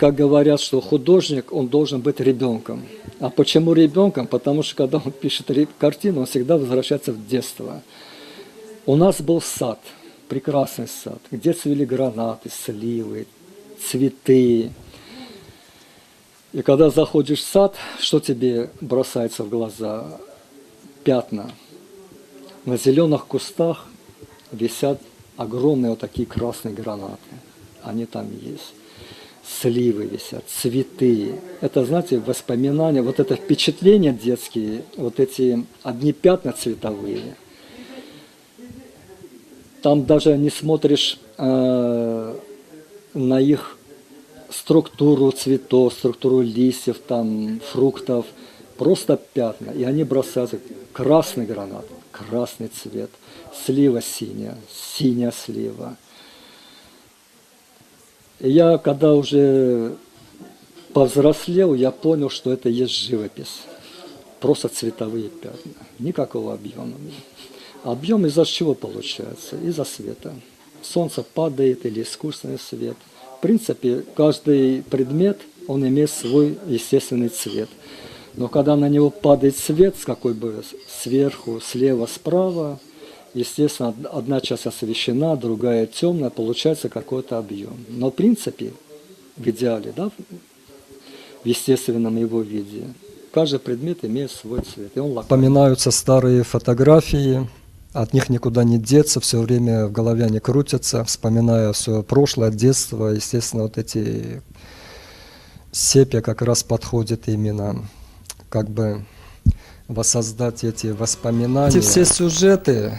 как говорят, что художник, он должен быть ребенком. А почему ребенком? Потому что когда он пишет картину, он всегда возвращается в детство. У нас был сад, прекрасный сад, где цвели гранаты, сливы, цветы. И когда заходишь в сад, что тебе бросается в глаза? Пятна. На зеленых кустах висят огромные вот такие красные гранаты. Они там есть. Сливы висят, цветы. Это, знаете, воспоминания, вот это впечатления детские, вот эти одни пятна цветовые. Там даже не смотришь э, на их структуру цветов, структуру листьев, там, фруктов, просто пятна. И они бросаются. Красный гранат, красный цвет, слива синяя, синяя слива. Я, когда уже повзрослел, я понял, что это есть живопись. Просто цветовые пятна. Никакого объема. Объем из-за чего получается? Из-за света. Солнце падает или искусственный свет. В принципе, каждый предмет, он имеет свой естественный цвет. Но когда на него падает свет, с какой бы сверху, слева, справа, естественно, од- одна часть освещена, другая темная, получается какой-то объем. Но в принципе, в идеале, да, в естественном его виде, каждый предмет имеет свой цвет. И он лак- Вспоминаются старые фотографии, от них никуда не деться, все время в голове они крутятся, вспоминая свое прошлое, детство. Естественно, вот эти сепия как раз подходит именно как бы воссоздать эти воспоминания. Эти все сюжеты,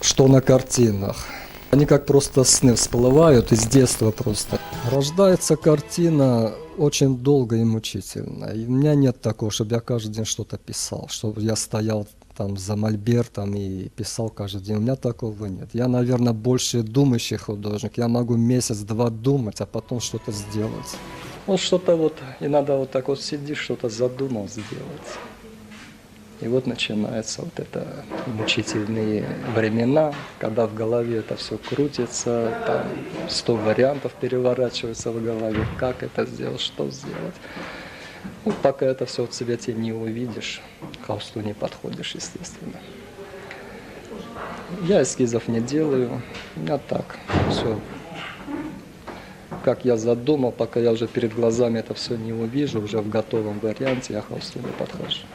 что на картинах, они как просто сны всплывают из детства просто. Рождается картина очень долго и мучительно. И у меня нет такого, чтобы я каждый день что-то писал, чтобы я стоял там за мольбертом и писал каждый день. У меня такого нет. Я, наверное, больше думающий художник. Я могу месяц-два думать, а потом что-то сделать. Вот что-то вот, и надо вот так вот сидишь, что-то задумал сделать. И вот начинаются вот это мучительные времена, когда в голове это все крутится, там сто вариантов переворачивается в голове, как это сделать, что сделать. Ну, пока это все в цвете не увидишь, к холсту не подходишь, естественно. Я эскизов не делаю, у меня так, все как я задумал, пока я уже перед глазами это все не увижу, уже в готовом варианте я холсту не подхожу.